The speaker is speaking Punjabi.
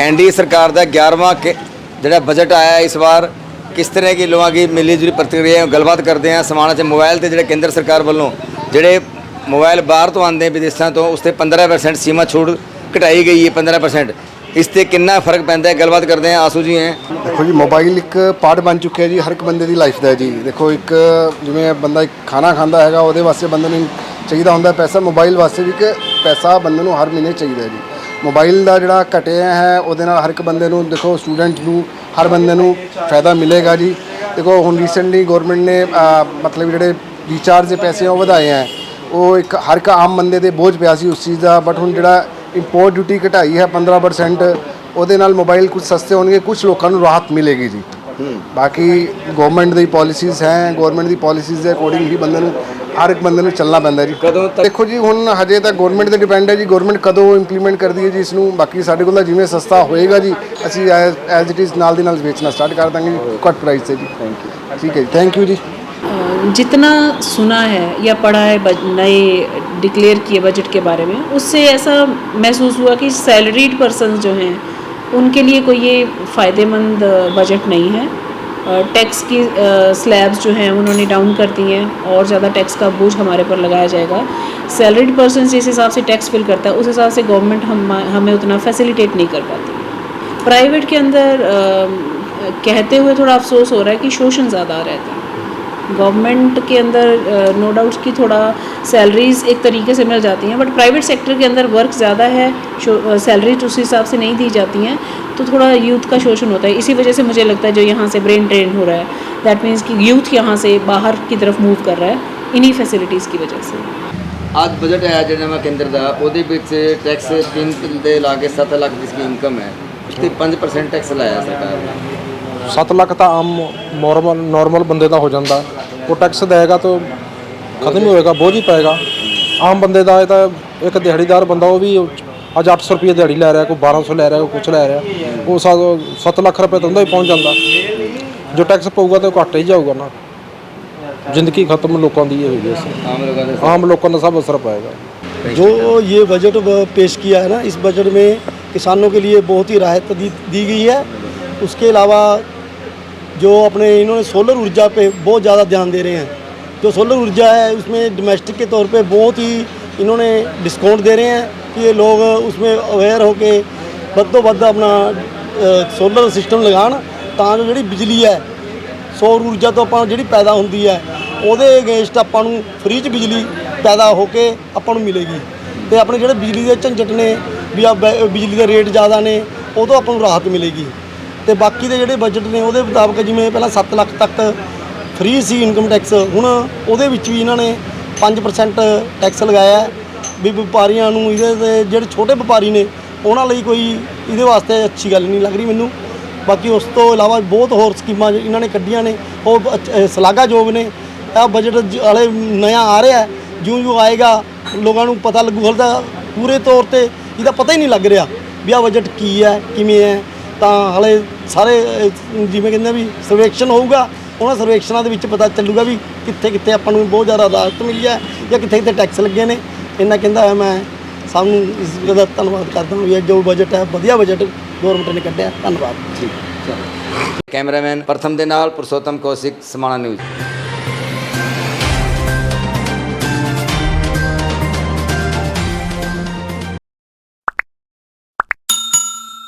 ਐਨਡੀਏ ਸਰਕਾਰ ਦਾ 11ਵਾਂ ਕਿ- ਜਿਹੜਾ ਬਜਟ ਆਇਆ ਇਸ ਵਾਰ, ਕਿਸ ਤਰ੍ਹਾਂ ਕੀ ਲੋਕਾਂ ਦੀ ਮਿਲੀ ਜੁਲੀ ਪ੍ਰਤੀਕਿਰਿਆ ਗੱਲਬਾਤ ਕਰਦੇ ਹਾਂ। ਸਮਾਨਾਂ 'ਚ ਮੋਬਾਈਲ ਤੇ ਜਿਹੜੇ ਕੇਂਦਰ ਸਰਕਾਰ ਵੱਲੋਂ ਜਿਹੜੇ ਮੋਬਾਈਲ ਬਾਹਰ ਤੋਂ ਆਉਂਦੇ ਵਿਦੇਸ਼ਾਂ ਤੋਂ, ਉਸ ਤੇ 15% ਸੀਮਾ ਛੂਟ ਘਟਾਈ ਗਈ ਹੈ 15% ਇਸ ਤੇ ਕਿੰਨਾ ਫ਼ਰਕ ਪੈਂਦਾ ਹੈ? ਗੱਲਬਾਤ ਕਰਦੇ ਹਾਂ। ਆਸੂ ਜੀ ਹੈ। ਦੇਖੋ ਜੀ, ਮੋਬਾਈਲ ਇੱਕ ਪਾਰਟ ਬਣ ਚੁੱਕਿਆ ਜੀ, ਹਰ ਇੱਕ ਬੰਦੇ ਦੀ ਲਾਈਫ ਦਾ ਜੀ। ਦੇਖੋ ਇੱਕ ਜਿਵੇਂ ਬੰਦਾ ਇੱਕ ਖਾਣਾ ਖਾਂਦਾ ਹੈਗਾ, ਉਹਦੇ ਵਾਸਤੇ ਬੰਦੇ ਨੂੰ ਚਾਹੀਦਾ ਹੁੰਦਾ ਪੈਸਾ। ਮੋਬਾਈਲ ਵਾਸਤੇ ਵੀ ਕਿ ਪੈਸਾ ਬੰਦੇ ਨੂੰ ਹਰ ਮਹੀਨੇ ਚਾਹੀਦਾ ਜੀ। ਮੋਬਾਈਲ ਦਾ ਜਿਹੜਾ ਘਟਿਆ ਹੈ ਉਹਦੇ ਨਾਲ ਹਰ ਇੱਕ ਬੰਦੇ ਨੂੰ ਦੇਖੋ ਸਟੂਡੈਂਟ ਨੂੰ ਹਰ ਬੰਦੇ ਨੂੰ ਫਾਇਦਾ ਮਿਲੇਗਾ ਜੀ। ਦੇਖੋ ਹੁਣ ਰੀਸੈਂਟਲੀ ਗਵਰਨਮੈਂਟ ਨੇ ਮਤਲਬ ਜਿਹੜੇ ਰੀਚਾਰਜ ਦੇ ਪੈਸੇ ਆ ਉਹ ਵਧਾਏ ਹੈ। ਉਹ ਇੱਕ ਹਰ ਇੱਕ ਆਮ ਬੰਦੇ ਦੇ ਬੋਝ ਪਿਆ ਸੀ ਉਸ ਚੀਜ਼ ਦਾ ਬਟ ਹੁਣ ਜਿਹੜਾ ਇੰਪੋਰਟ ਡਿਊਟੀ ਘਟਾਈ ਹੈ 15% ਉਹਦੇ ਨਾਲ ਮੋਬਾਈਲ ਕੁਝ ਸਸਤੇ ਹੋਣਗੇ ਕੁਝ ਲੋਕਾਂ ਨੂੰ ਰਾਹਤ ਮਿਲੇਗੀ ਜੀ। ਬਾਕੀ ਗਵਰਨਮੈਂਟ ਦੀ ਪਾਲਿਸੀਜ਼ ਹੈ ਗਵਰਨਮੈਂਟ ਦੀ ਪਾਲਿਸੀਜ਼ ਦੇ ਅਕੋਰਡਿੰਗ ਹੀ ਬੰਦੇ ਨੂੰ ਹਰ ਇੱਕ ਬੰਦੇ ਨੂੰ ਚੱਲਣਾ ਪੈਂਦਾ ਜੀ ਕਦੋਂ ਤੱਕ- ਦੇਖੋ ਜੀ ਹੁਣ ਹਜੇ ਤਾਂ ਗਵਰਨਮੈਂਟ ਤੇ ਡਿਪੈਂਡ ਹੈ ਜੀ ਗਵਰਨਮੈਂਟ ਕਦੋਂ ਇੰਪਲੀਮੈਂਟ ਕਰਦੀ ਹੈ ਜੀ ਇਸ ਨੂੰ ਬਾਕੀ ਸਾਡੇ ਕੋਲ ਤਾਂ ਜਿਵੇਂ ਸਸਤਾ ਹੋਏਗਾ ਜੀ ਅਸੀਂ ਐਜ਼ ਇਟ ਇਜ਼ ਨਾਲ ਦੀ ਨਾਲ ਵੇਚਣਾ ਸਟਾਰਟ ਕਰ ਦਾਂਗੇ ਜੀ ਘੱਟ ਪ੍ਰਾਈਸ ਤੇ ਜੀ ਥੈਂਕ ਯੂ ਠੀਕ ਹੈ ਜੀ ਥੈਂਕ ਯੂ ਜੀ जितना सुना है या पढ़ा है बज- नए डिक्लेयर किए बजट के बारे में उससे ऐसा महसूस हुआ कि सैलरीड पर्सन जो हैं उनके लिए कोई ये फ़ायदेमंद बजट नहीं है टैक्स की स्लैब्स जो हैं उन्होंने डाउन कर दी हैं और ज़्यादा टैक्स का बोझ हमारे पर लगाया जाएगा। सैलरीड पर्सन जिस हिसाब से टैक्स फिल करता है उस हिसाब से गवर्नमेंट हम हमें उतना फैसिलिटेट नहीं कर पाती। प्राइवेट के अंदर आ, कहते हुए थोड़ा अफसोस हो रहा है कि शोषण ज़्यादा रहता है। गवर्नमेंट के अंदर नो डाउट कि थोड़ा सैलरीज एक तरीके से मिल जाती हैं बट प्राइवेट सेक्टर के अंदर वर्क ज़्यादा है सैलरीज उस हिसाब से नहीं दी जाती हैं तो थोड़ा यूथ का शोषण होता है इसी वजह से मुझे लगता है जो यहाँ से ब्रेन ट्रेन हो रहा है दैट मीन्स कि यूथ यहाँ से बाहर की तरफ मूव कर रहा है इन्हीं फैसिलिटीज़ की वजह से ਅੱਜ ਬਜਟ ਆਇਆ ਜਿਹੜਾ ਨਵਾਂ ਕੇਂਦਰ ਦਾ ਉਹਦੇ ਵਿੱਚ ਟੈਕਸ 3 ਦੇ ਲਾ ਕੇ 7 ਲੱਖ ਜਿਸ ਦੀ ਇਨਕਮ ਹੈ ਉਸ ਤੇ 5% ਟੈਕਸ ਲਾਇਆ ਸਰਕਾਰ ਨੇ 7 ਲੱਖ ਤਾਂ ਆਮ ਨੋਰਮਲ ਨਾਰਮਲ ਬੰਦੇ ਦਾ ਹੋ ਜਾਂਦਾ ਉਹ ਟੈਕਸ ਦੇਗਾ ਤਾਂ ਖਤਮ ਹੀ ਹੋਏਗਾ ਬੋਝ ਹੀ ਪਏਗਾ ਆਮ ਬੰਦੇ ਦਾ ਇਹ ਤਾਂ ਇੱਕ ਦਿਹਾੜੀਦਾਰ ਬੰਦਾ ਉਹ ਵੀ ਅੱਜ 800 ਰੁਪਏ ਦਿਹਾੜੀ ਲੈ ਰਿਹਾ ਕੋਈ 1200 ਲੈ ਰਿਹਾ ਕੋਈ ਕੁਝ ਲੈ ਰਿਹਾ ਉਹ 7 ਲੱਖ ਰੁਪਏ ਤਾਂ ਉਹਦਾ ਹੀ ਪਹੁੰਚ ਜਾਂਦਾ ਜੋ ਟੈਕਸ ਪਊਗਾ ਤਾਂ ਉਹ ਘੱਟ ਹੀ ਜਾਊਗਾ ਨਾ ਜ਼ਿੰਦਗੀ ਖਤਮ ਲੋਕਾਂ ਦੀ ਇਹ ਹੋਈ ਹੈ ਆਮ ਲੋਕਾਂ ਦੇ ਆਮ ਲੋਕਾਂ ਦਾ ਸਭ ਅਸਰ ਪਾਏਗਾ जो ये बजट ब- पेश किया है ना इस बजट में किसानों के लिए बहुत ही राहत दी, दी गई है उसके अलावा जो अपने इन्होंने सोलर ऊर्जा पे बहुत ज़्यादा ध्यान दे रहे हैं जो सोलर ऊर्जा है उसमें डोमेस्टिक के तौर पे बहुत ही इन्होंने डिस्काउंट दे रहे हैं कि ये लोग उसमें अवेयर होके ਵੱਧੋ ਵੱਧ ਆਪਣਾ ਸੋਲਰ ਸਿਸਟਮ ਲਗਾਉਣ ਤਾਂ ਜੋ ਜਿਹੜੀ ਬਿਜਲੀ ਹੈ ਸੌਰ ਊਰਜਾ ਤੋਂ ਆਪਾਂ ਜਿਹੜੀ ਪੈਦਾ ਹੁੰਦੀ ਹੈ ਉਹਦੇ ਅਗੇਂਸਟ ਆਪਾਂ ਨੂੰ ਫ੍ਰੀ ਚ ਬਿਜਲੀ ਪੈਦਾ ਹੋ ਕੇ ਆਪਾਂ ਨੂੰ ਮਿਲੇਗੀ ਤੇ ਆਪਣੇ ਜਿਹੜੇ ਬਿਜਲੀ ਦੇ ਝੰਜਟ ਨੇ ਵੀ ਆ ਬ- ਬਿਜਲੀ ਦੇ ਰੇਟ ਜ਼ਿਆਦਾ ਨੇ ਉਹ ਤੋਂ ਆਪਾਂ ਨੂੰ ਰਾਹਤ ਮਿਲੇਗੀ ਤੇ ਬਾਕੀ ਦੇ ਜਿਹੜੇ ਬਜਟ ਨੇ ਉਹਦੇ ਮੁਤਾਬਕ ਜਿਵੇਂ ਪਹਿਲਾਂ 7 ਲੱਖ ਤੱਕ ਫ੍ਰੀ ਸੀ ਇਨਕਮ ਟੈਕਸ ਹੁਣ ਉਹਦੇ ਵਿੱਚ ਵੀ ਇਹਨਾਂ ਨੇ 5% ਟੈਕਸ ਲਗਾਇਆ ਵੀ ਵਪਾਰੀਆਂ ਨੂੰ ਇਹਦੇ ਤੇ ਜਿਹੜੇ ਛੋਟੇ ਵਪਾਰੀ ਨੇ ਉਹਨਾਂ ਲਈ ਕੋਈ ਇਹਦੇ ਵਾਸਤੇ ਅੱਛੀ ਗੱਲ ਨਹੀਂ ਲੱਗ ਰਹੀ ਮੈਨੂੰ। ਬਾਕੀ ਉਸ ਤੋਂ ਇਲਾਵਾ ਬਹੁਤ ਹੋਰ ਸਕੀਮਾਂ ਇਹਨਾਂ ਨੇ ਕੱਢੀਆਂ ਨੇ, ਉਹ ਸ਼ਲਾਘਾਯੋਗ ਨੇ। ਇਹ ਬਜਟ ਜ- ਵਾਲੇ ਨया ਆ ਰਿਹਾ ਜਿਉਂ ਜਿਉਂ ਆਏਗਾ, ਲੋਕਾਂ ਨੂੰ ਪਤਾ ਲੱਗੂ, ਹਲ ਪੂਰੇ ਤੌਰ ਤੇ ਇਹਦਾ ਪਤਾ ਹੀ ਨਹੀਂ ਲੱਗ ਰਿਹਾ ਵੀ ਆਹ ਬਜਟ ਕੀ ਹੈ, ਕਿਵੇਂ ਹੈ। ਤਾਂ ਹਲੇ ਸਾਰੇ ਅਹ, ਜਿਵੇਂ ਕਹਿੰਦੇ ਆ ਵੀ ਸਰਵੇਖਣ ਹੋਊਗਾ ਉਹਨਾਂ ਸਰਵੇਖਣਾਂ ਦੇ ਵਿੱਚ ਪਤਾ ਚੱਲੂਗਾ ਵੀ ਕਿੱਥੇ ਕਿੱਥੇ ਆਪਾਂ ਨੂੰ ਬਹੁਤ ਜ਼ਿਆਦਾ ਰਾਹਤ ਮਿਲੀ ਹੈ ਜਾਂ ਕਿੱਥੇ ਕਿੱਥੇ ਟੈਕਸ ਲੱਗੇ ਨੇ। ਇੰਨਾ ਕਹਿੰਦਾ ਹੋਇਆ ਮੈਂ। ਸਭ ਨੂੰ ਇਸ ਗੱਲ ਦਾ ਧੰਨਵਾਦ ਕਰਦਾ ਹਾਂ ਵੀ ਇਹ ਜੋ ਬਜਟ ਹੈ ਵਧੀਆ ਬਜਟ ਗਵਰਨਮੈਂਟ ਨੇ ਕੱਢਿਆ। ਧੰਨਵਾਦ। ਕੈਮਰਾਮੈਨ ਪ੍ਰਥਮ ਦੇ ਨਾਲ ਪੁਰਸ਼ੋਤਮ ਕੌਸ਼ਿਕ ਸਮਾਣਾ ਨਿਊਜ਼।